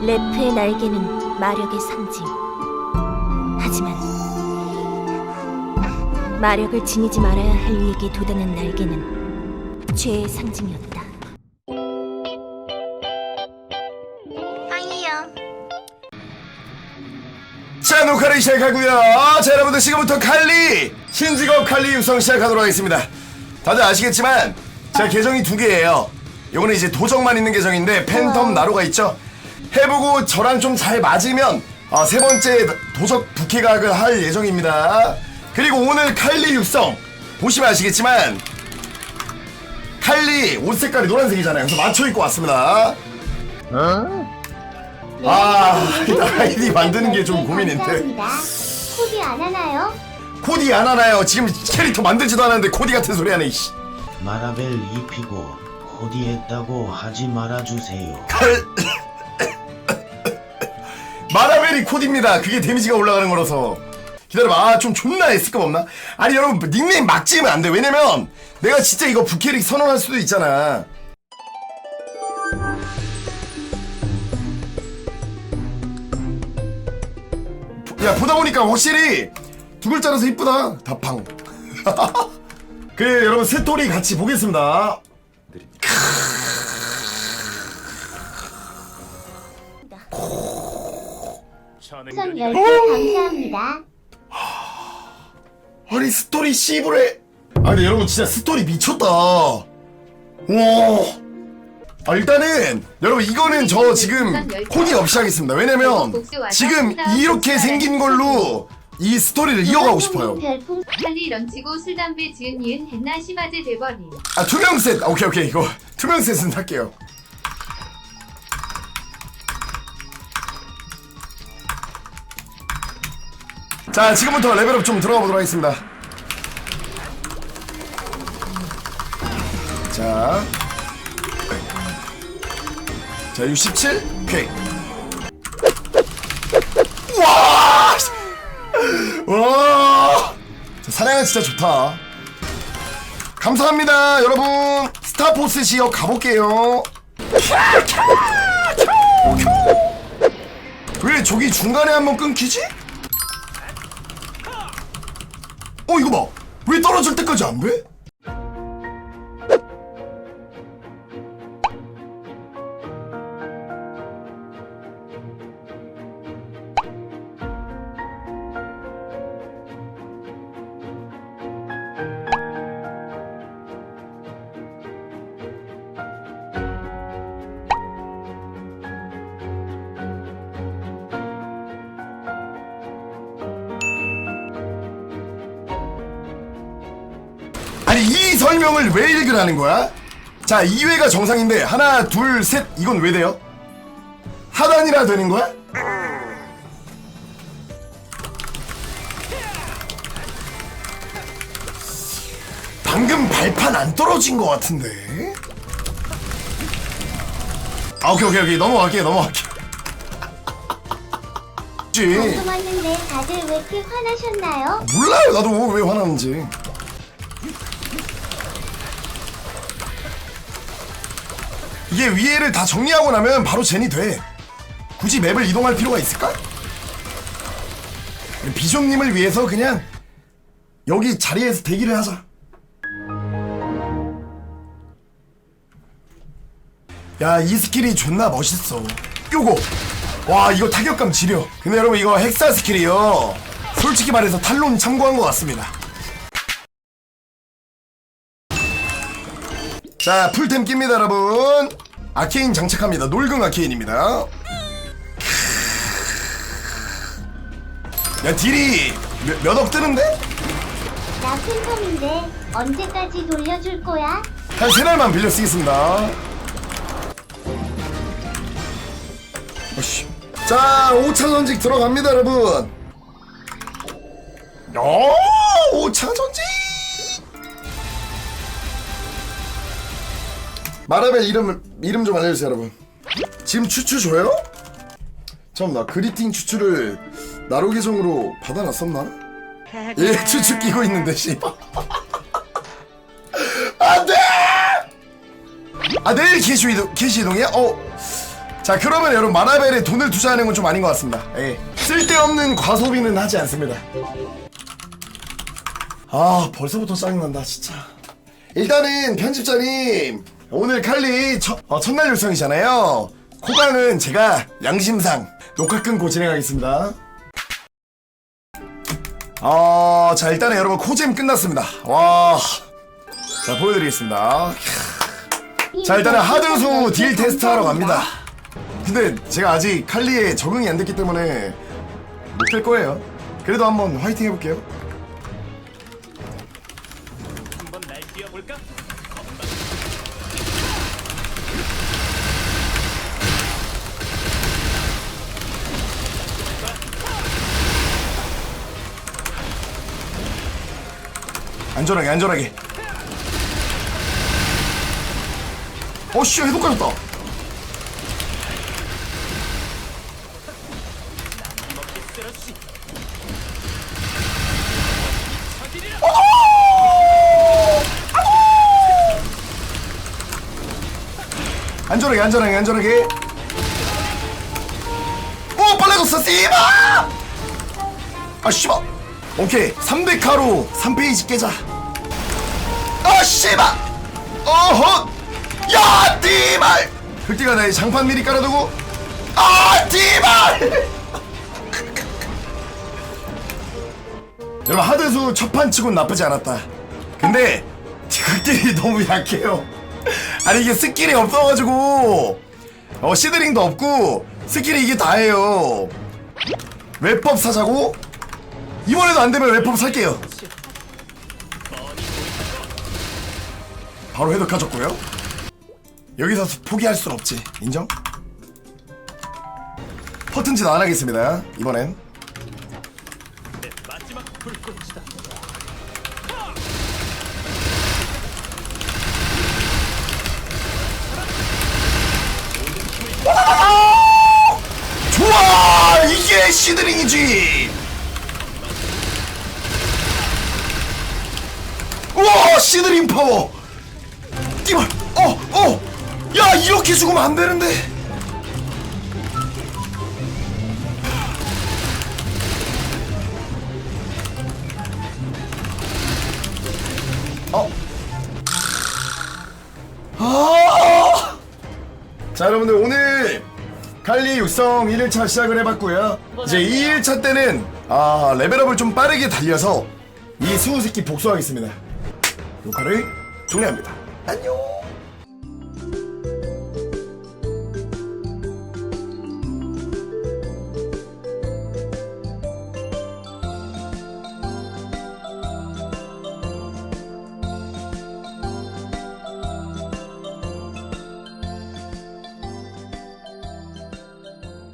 래프의 날개는 마력의 상징. 하지만 마력을 지니지 말아야 할 이에게 도단한 날개는 죄의 상징이었다. 아니요. 자 녹화를 시작하고요 자 여러분들 지금부터 칼리 신직업 칼리 육성 시작하도록 하겠습니다 다들 아시겠지만 제가 계정이 두 개예요 요거는 이제 도적만 있는 계정인데 팬텀 나로가 있죠 해보고 저랑 좀 잘 맞으면 어, 세 번째 도적 부캐각을 할 예정입니다 그리고 오늘 칼리 육성 보시면 아시겠지만 칼리 옷 색깔이 노란색이잖아요 그래서 맞춰 입고 왔습니다 아, 아이디 만드는 게 좀 고민인데. 감사합니다. 코디 안 하나요? 코디 안 하나요? 지금 캐릭터 만들지도 않았는데 코디 같은 소리 하네 이씨. 마라벨 입히고 코디했다고 하지 말아주세요. 칼 마라벨이 코디입니다. 그게 데미지가 올라가는 거라서. 기다려봐. 아, 좀 존나 S급 없나? 아니, 여러분, 닉네임 막 지으면 안 돼. 왜냐면, 내가 진짜 이거 부캐릭 선언할 수도 있잖아. 야, 보다 보니까 확실히 두 글자라서 이쁘다. 다팡. 그래, 여러분, 스토리 같이 보겠습니다. 우선 10개 감사합니다. 아니 스토리 씨부레! 아 근데 여러분 진짜 스토리 미쳤다. 와. 아, 일단은 여러분 이거는 저 지금 코디 없이 하겠습니다. 왜냐면 지금 이렇게 생긴 걸로 이 스토리를 이어가고 싶어요. 별풍 빨리 런치고 술 담배 지은 이은 했나 심하제 돼버림. 아 투명 셋. 오케이 오케이. 이거 투명 셋은 할게요 자 지금부터 레벨업 좀 들어가 보도록 하겠습니다 자, 자 67? 오케이 와! 씨. 와! 자, 사냥은 진짜 좋다 감사합니다 여러분 스타포스 지역 가볼게요 왜 저기 중간에 한번 끊기지? 어 이거 봐. 왜 떨어질 때까지 안 돼? 설명을 왜 읽으라는 거야? 자 2회가 정상인데 하나 둘 셋 이건 왜 돼요? 하단이라 되는 거야? 방금 발판 안 떨어진 것 같은데 아 오케이 오케이 오케이 넘어갈게 넘어갈게 왔는데 다들 왜 이렇게 화나셨나요? 몰라요 나도 왜 화나는지 이게 위에를 다 정리하고 나면 바로 젠이 돼. 굳이 맵을 이동할 필요가 있을까? 비숍님을 위해서 그냥 여기 자리에서 대기를 하자. 야 이 스킬이 존나 멋있어. 요거. 와 이거 타격감 지려. 근데 여러분 이거 헥사 스킬이요. 솔직히 말해서 탈론 참고한 것 같습니다 자 풀템 낍니다 여러분. 아케인 장착합니다. 놀궁 아케인입니다. 야 딜이 몇, 몇억 뜨는데? 나 팬텀인데 언제까지 돌려줄 거야? 한 세 달만 빌려 쓰겠습니다. 어씨. 자 5차 전직 들어갑니다 여러분. 오 5차 전 마라벨 이름 이름 좀 알려주세요 여러분 지금 추추 줘요? 잠깐만 나 그리팅 추추를 나로 계정으로 받아놨었나? 예 추추 끼고 있는데 씨발 안돼 아 내일 게시 이동 게시 이동이야? 어. 자 그러면 여러분 마라벨에 돈을 투자하는 건 좀 아닌 것 같습니다 예. 쓸데없는 과소비는 하지 않습니다 아 벌써부터 짜증난다 진짜 일단은 편집자님 오늘 칼리 첫, 어, 첫날 요청이잖아요. 코강은 제가 양심상 녹화 끊고 진행하겠습니다. 어, 자 일단은 여러분 코잼 끝났습니다. 와 자 보여드리겠습니다. 자 일단은 하드수 딜 테스트 하러 갑니다. 근데 제가 아직 칼리에 적응이 안 됐기 때문에 못할 거예요. 그래도 한번 화이팅 해볼게요 안전하게 안전하게. 어씨 해독 가졌다. 안전하게 안전하게 안전하게. 오 빨라졌어 씨바 아 씨바 오케이. 300카로 3페이지 깨자 아 씨바! 어허! 야 띠발 흑띠가 나의 장판 미리 깔아두고. 아 띠발 여러분 하드수 첫판 치곤 나쁘지 않았다. 근데 흑띠이 너무 약해요. 아니 이게 스킬이 없어가지고. 어 시드링도 없고 스킬이 이게 다예요. 웹법 사자고? 이번에도 안되면 웹법 살게요 바로 해독 가졌고요. 여기서 포기할 순 없지. 인정? 퍼튼 짓 안 하겠습니다. 이번엔. 좋아! 이게 시드링이지! 우와! 시드링 파워 띠발 어 어 야 이렇게 죽으면 안 되는데. 어. 아! 자 여러분들 오늘 칼리 육성 1일차 시작을 해봤고요. 이제 2일차 때는 아 레벨업을 좀 빠르게 달려서 이 수호 새끼 복수하겠습니다. 녹화를 종료합니다 안녕